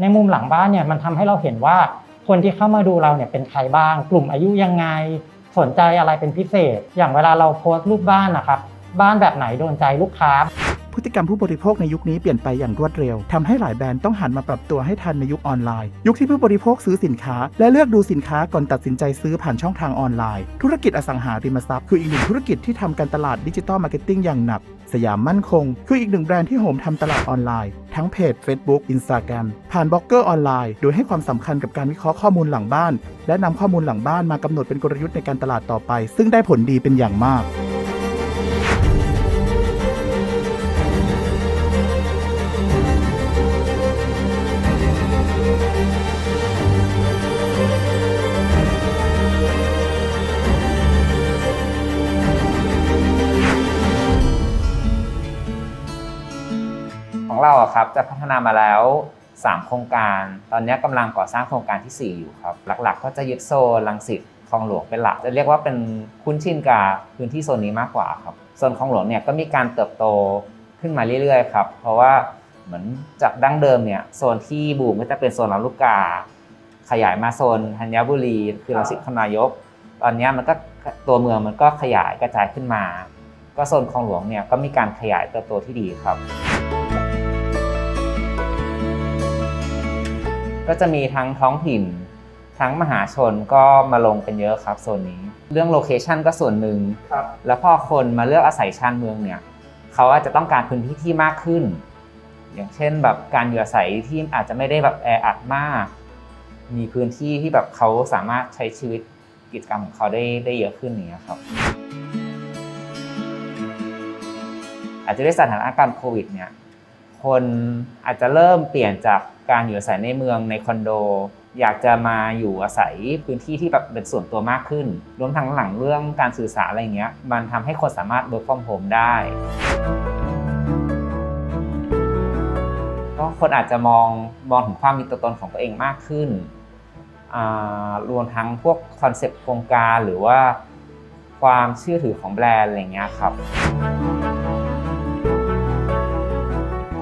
ในมุมหลังบ้านเนี่ยมันทำให้เราเห็นว่าคนที่เข้ามาดูเราเนี่ยเป็นใครบ้าง กลุ่มอายุยังไง สนใจอะไรเป็นพิเศษ อย่างเวลาเราโพสต์รูปบ้านนะครับ บ้านแบบไหนโดนใจลูกค้า พฤติกรรมผู้บริโภคในยุคนี้เปลี่ยนไปอย่างรวดเร็วทำให้หลายแบรนด์ต้องหันมาปรับตัวให้ทันในยุคออนไลน์ ยุคที่ผู้บริโภคซื้อสินค้า และเลือกดูสินค้าก่อนตัดสินใจซื้อผ่านช่องทางออนไลน์ ธุรกิจอสังหาริมทรัพย์คืออีกหนึ่งธุรกิจที่ทำการตลาดดิจิตอลมาร์เก็ตติ้งอย่างหนัก สยามมั่นคง คืออีกหนึ่งแบรนด์ที่โหมทำตลาดออนไลน์ ทั้งเพจ Facebook Instagram ผ่านบล็อกเกอร์ออนไลน์ โดยให้ความสำคัญกับการวิเคราะห์ข้อมูลหลังบ้าน และนำข้อมูลหลังบ้านมากำหนดเป็นกลยุทธ์ในการตลาดต่อไป ซึ่งได้ผลดีเป็นอย่างมาก ของเราอะครับจะพัฒนามาแล้ว 3 โครงการ ตอนนี้กำลังก่อสร้างโครงการทีสี่ 4 อยู่ครับ หลักๆ ก็จะยึดโซนลังสิตคลองหลวงเป็นหลัก จะเรียกว่าเป็นคุ้นชินกับพื้นที่โซนนี้มากกว่าครับโซนคลองหลวงเนี่ยก็มีการเติบโตขึ้นมาเรื่อยๆครับเพราะว่าเหมือนจากดั้งเดิมเนี่ยโซนที่บูมก็จะเป็นโซนลำลูกกา ขยายมาโซนธัญบุรี คือรังสิตคณายก ตอนนี้มันก็ตัวเมืองมันก็ขยายกระจายขึ้นมา ก็โซนคลองหลวงเนี่ยก็มีการขยายเติบโตที่ดีครับ ก็จะมีทั้งท้องถิ่น ทั้งมหาชนก็มาลงกันเยอะครับโซนนี้ เรื่องโลเคชันก็ส่วนหนึ่งครับแล้วพอคนมาเลือกอาศัยชานเมืองเนี่ยเขาอาจจะต้องการพื้นที่ที่มากขึ้น อย่างเช่นแบบการอยู่อาศัยที่อาจจะไม่ได้แบบแออัดมาก มีพื้นที่ที่แบบเขาสามารถใช้ชีวิตกิจกรรมของเขาได้ได้เยอะขึ้นอย่างเงี้ยครับ อาจจะด้วยสถานการณ์โควิดเนี่ยคนอาจจะเริ่มเปลี่ยนจาก การอยู่อาศัยในเมืองในคอนโด อยากจะมาอยู่อาศัยพื้นที่ที่แบบเป็นส่วนตัวมากขึ้น รวมทั้งหลังเรื่องการสื่อสารอะไรเงี้ย มันทำให้คนสามารถ work from home ได้ก็คนอาจจะมองมองถึงความมีตัวตนของตัวเองมากขึ้น รวมทั้งพวกคอนเซปต์โครงการหรือว่าความเชื่อถือของแบรนด์อะไรเงี้ยครับ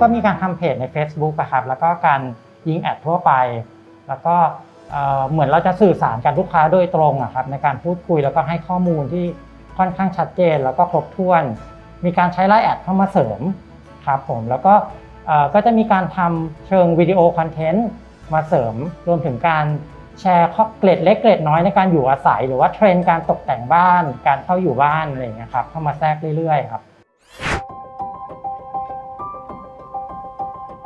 ก็มีการทำเพจใน Facebook อะครับแล้วก็การยิงแอดทั่วไป แล้วก็เหมือนเราจะสื่อสารกับลูกค้าโดยตรงอะครับในการพูดคุยแล้วก็ให้ข้อมูลที่ค่อนข้างชัดเจน แล้วก็ครบถ้วน มีการใช้ไลน์แอดเข้ามาเสริมครับผมแล้วก็ก็จะมีการทำเชิงวิดีโอคอนเทนต์มาเสริมรวมถึงการแชร์ข้อเกร็ดเล็กเกร็ดน้อยในการอยู่อาศัย หรือว่าเทรนด์การตกแต่งบ้าน การเข้าอยู่บ้านอะไรอย่างเงี้ยครับเข้ามาแทรกเรื่อยๆครับ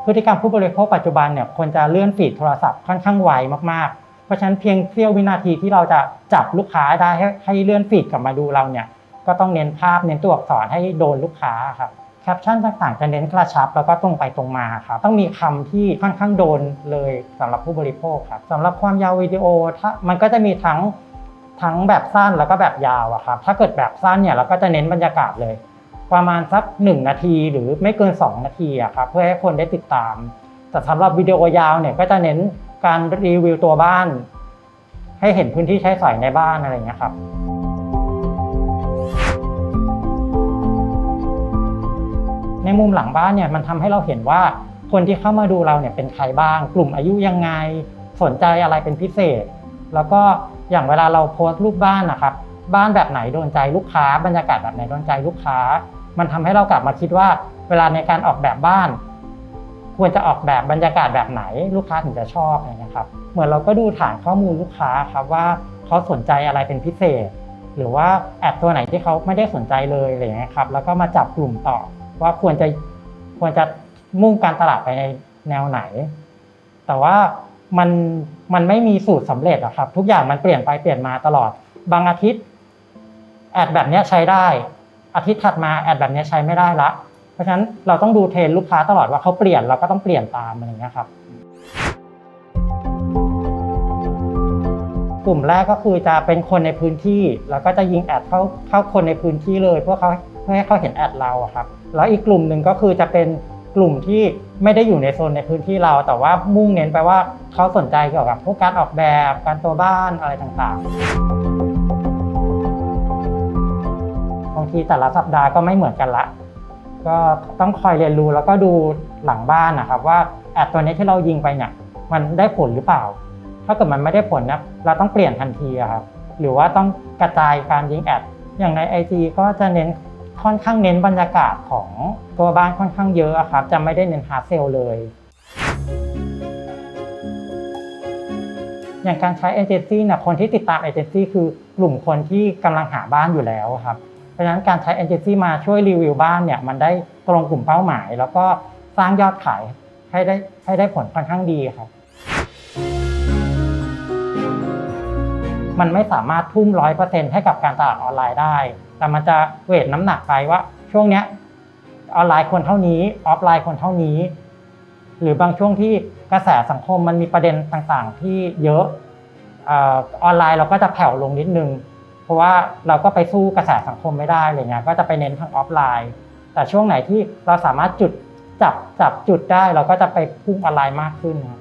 พฤติกรรมผู้บริโภคปัจจุบันเนี่ยคนจะเลื่อนฟีดโทรศัพท์ค่อนข้างไวมากๆ เพราะฉะนั้นเพียงเสี้ยววินาทีที่เราจะจับลูกค้าได้ให้ให้เลื่อนฟีดกลับมาดูเราเนี่ยก็ต้องเน้นภาพเน้นตัวอักษรให้โดนลูกค้าครับแคปชั่นต่างๆจะเน้นกระชับแล้วก็ตรงไปตรงมาครับต้องมีคำที่ค่อนข้างโดนเลยสำหรับผู้บริโภคครับสำหรับความยาววิดีโอถ้ามันก็จะมีทั้งทั้งแบบสั้นแล้วก็แบบยาวอะครับถ้าเกิดแบบสั้นเนี่ยเราก็จะเน้นบรรยากาศเลย ประมาณสัก 1 นาทีหรือไม่เกิน 2 นาทีอะครับเพื่อให้คนได้ติดตาม แต่สำหรับวิดีโอยาวเนี่ยก็จะเน้นการรีวิวตัวบ้าน ให้เห็นพื้นที่ใช้สอยในบ้านอะไรอย่างเงี้ยครับในมุมหลังบ้านเนี่ยมันทำให้เราเห็นว่าคนที่เข้ามาดูเราเนี่ยเป็นใครบ้าง กลุ่มอายุยังไงสนใจอะไรเป็นพิเศษ แล้วก็อย่างเวลาเราโพสต์รูปบ้านนะครับ บ้านแบบไหนโดนใจลูกค้า บรรยากาศแบบไหนโดนใจลูกค้า มันทำให้เรากลับมาคิดว่า เวลาในการออกแบบบ้าน ควรจะออกแบบบรรยากาศแบบไหน ลูกค้าถึงจะชอบอะไรนะครับ เหมือนเราก็ดูฐานข้อมูลลูกค้าครับว่าเขาสนใจอะไรเป็นพิเศษ หรือว่าแอดตัวไหนที่เขาไม่ได้สนใจเลยอะไรเงี้ยครับ แล้วก็มาจับกลุ่มต่อว่าควรจะควรจะมุ่งการตลาดไปในแนวไหน แต่ว่ามันมันไม่มีสูตรสำเร็จอะครับ ทุกอย่างมันเปลี่ยนไปเปลี่ยนมาตลอด บางอาทิตย์แอดแบบนี้ใช้ได้ อาทิตย์ถัดมาแอดแบบนี้ใช้ไม่ได้ละ เพราะฉะนั้นเราต้องดูเทรนด์ลูกค้าตลอดว่าเขาเปลี่ยนเราก็ต้องเปลี่ยนตามอะไรอย่างเงี้ยครับ กลุ่มแรกก็คือจะเป็นคนในพื้นที่ แล้วก็จะยิงแอดเข้าเข้าคนในพื้นที่เลยเพื่อเขาเพื่อให้เขาเห็นแอดเราครับ แล้วอีกกลุ่มหนึ่งก็คือจะเป็นกลุ่มที่ไม่ได้อยู่ในโซนในพื้นที่เรา แต่ว่ามุ่งเน้นไปว่าเขาสนใจเกี่ยวกับพวกการออกแบบการตัวบ้านอะไรต่างๆางทีแต่ละสัปดาห์ก็ไม่เหมือนกันละ ก็ต้องคอยเรียนรู้แล้วก็ดูหลังบ้านนะครับ ว่าแอดตัวนี้ที่เรายิงไปเนี่ยมันได้ผลหรือเปล่า ถ้าเกิดมันไม่ได้ผลนะเราต้องเปลี่ยนทันทีครับหรือว่าต้องกระจายการยิงแอดอย่างใน IG ก็จะเน้นค่อนข้างเน้นบรรยากาศของตัวบ้านค่อนข้างเยอะครับ จะไม่ได้เน้นฮาร์ดเซลเลย อย่างการใช้เอเจนซี่นี่ยคนที่ติดตามเอเจนซี่คือกลุ่มคนที่กำลังหาบ้านอยู่แล้วครับ เพราะฉะนั้นการใช้เอเจนซี่มาช่วยรีวิวบ้านเนี่ยมันได้ตรงกลุ่มเป้าหมาย แล้วก็สร้างยอดขายให้ได้ให้ได้ผลค่อนข้างดีครับ มันไม่สามารถทุ่มร้อยเปอร์เซ็นต์ให้กับการตลาดออนไลน์ได้ แต่มันจะเวทน้ำหนักไปว่า ช่วงเนี้ยออนไลน์คนเท่านี้ ออฟไลน์คนเท่านี้ หรือบางช่วงที่กระแสสังคมมันมีประเด็นต่างๆ ที่เยอะออนไลน์เราก็จะแผ่วลงนิดนึง เพราะว่าเราก็ไปสู้กระแสสังคมไม่ได้อะไรเงี้ยก็จะไปเน้นทางออฟไลน์ แต่ช่วงไหนที่เราสามารถจุดจับจับจุดได้เราก็จะไปพุ่งออนไลน์มากขึ้นครับ